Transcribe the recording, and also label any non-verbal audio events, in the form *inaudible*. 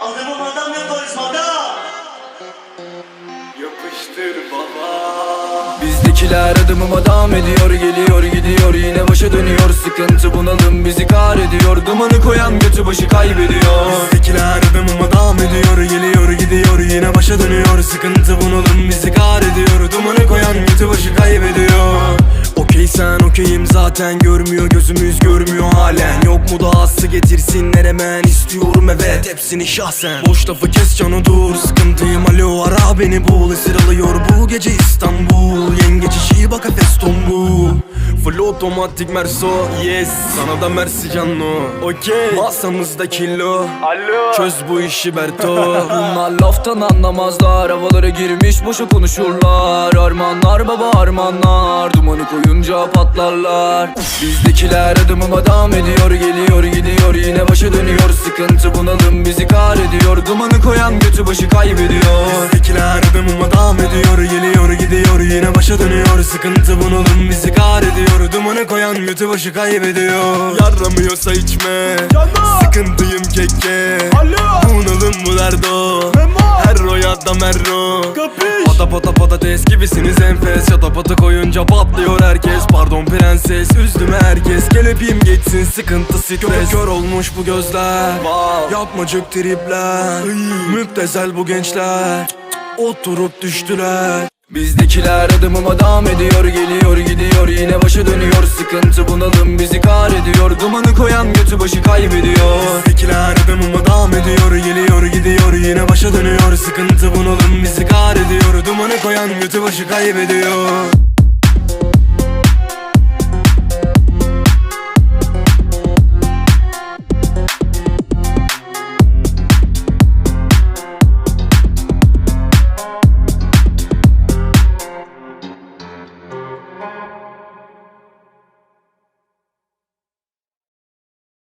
Adımım adam polis madam. Yapıştır baba. Bizdekiler adımıma devam ediyor Geliyor gidiyor. Yine başa dönüyor Sıkıntı bunalım bizi kahrediyor Dumanı koyan götü başı kaybediyor. Bizdekiler adımıma devam ediyor Geliyor gidiyor. Yine başa dönüyor Sıkıntı bunalım bizi ediyor. Dumanı koyan götü başı kaybediyor okeyim zaten görmüyor Gözümüz görmüyor halen. Yok mu dahası getirsinler hemen? İstiyorum evet hepsini şahsen. Boş lafı kes canı dur Sıkıntıyım. Alo ara beni bul. Esir alıyor bu gece İstanbul otomatik merso yes. Sana da mersi canlı Okey. Masamızda kilo. Alo. Çöz bu işi Berto. *laughs* Bunlar laftan anlamazlar. Havalara girmiş boşa konuşurlar. Armanlar baba armanlar. Dumanı koyunca patlarlar. Bizdekiler adımıma devam ediyor. Geliyor gidiyor. Yine başa dönüyor Sıkıntı bunalım bizi kahrediyor Dumanı koyan götü başı kaybediyor. Bizdekiler adımıma devam ediyor. Geliyor gidiyor yine başa dönüyor. Sıkıntı bunalım bizi ediyor. Dumanı koyan götü başı kaybediyor. Yaramıyorsa içme. Sıkıntıyım keke. Bunalım bu derdo? Herro ya da merro patates gibisiniz enfes. Çata pata koyunca patlıyor herkes. Pardon prenses üzdüm herkes. Gel öpeyim geçsin sıkıntı stres. Kör kör olmuş bu gözler. Yapmacık tripler. Müptezel bu gençler. Oturup düştüler. Bizdekiler adımıma devam ediyor Geliyor gidiyor. Yine başa dönüyor Sıkıntı bunalım bizi kahrediyor Dumanı koyan götü başı kaybediyor. Bizdekiler devam Geliyor gidiyor yine başa dönüyor. Sıkıntı bunalım bizi ediyor. Dumanı koyan götü başı kaybediyor